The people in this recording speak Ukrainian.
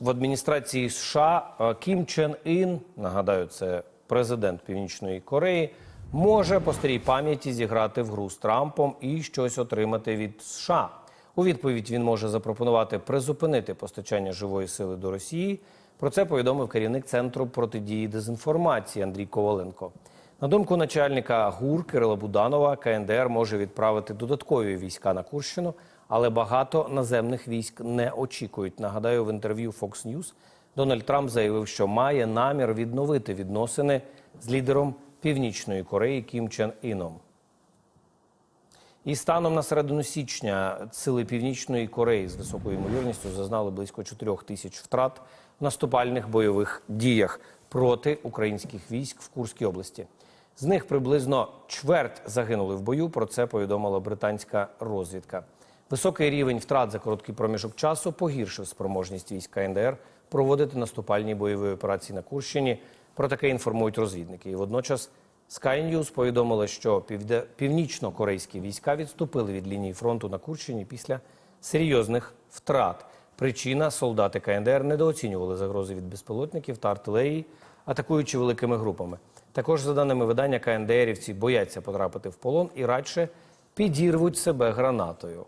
в адміністрації США Кім Чен Ін, нагадаю, це президент Північної Кореї, може по старій пам'яті зіграти в гру з Трампом і щось отримати від США. У відповідь він може запропонувати призупинити постачання живої сили до Росії. Про це повідомив керівник центру протидії дезінформації Андрій Коваленко. На думку начальника ГУР Кирила Буданова, КНДР може відправити додаткові війська на Курщину, але багато наземних військ не очікують. Нагадаю, в інтерв'ю Fox News Дональд Трамп заявив, що має намір відновити відносини з лідером Північної Кореї Кім Чен Іном. І станом на середину січня сили Північної Кореї з високою ймовірністю зазнали близько 4 тисяч втрат в наступальних бойових діях проти українських військ в Курській області. З них приблизно чверть загинули в бою. Про це повідомила британська розвідка. Високий рівень втрат за короткий проміжок часу погіршив спроможність військ КНДР проводити наступальні бойові операції на Курщині. Про таке інформують розвідники. І водночас Sky News повідомили, що північно-корейські війська відступили від лінії фронту на Курщині після серйозних втрат. Причина солдати КНДР недооцінювали загрози від безпілотників та артилерії, атакуючи великими групами. Також, за даними видання, КНДРівці бояться потрапити в полон і радше підірвуть себе гранатою.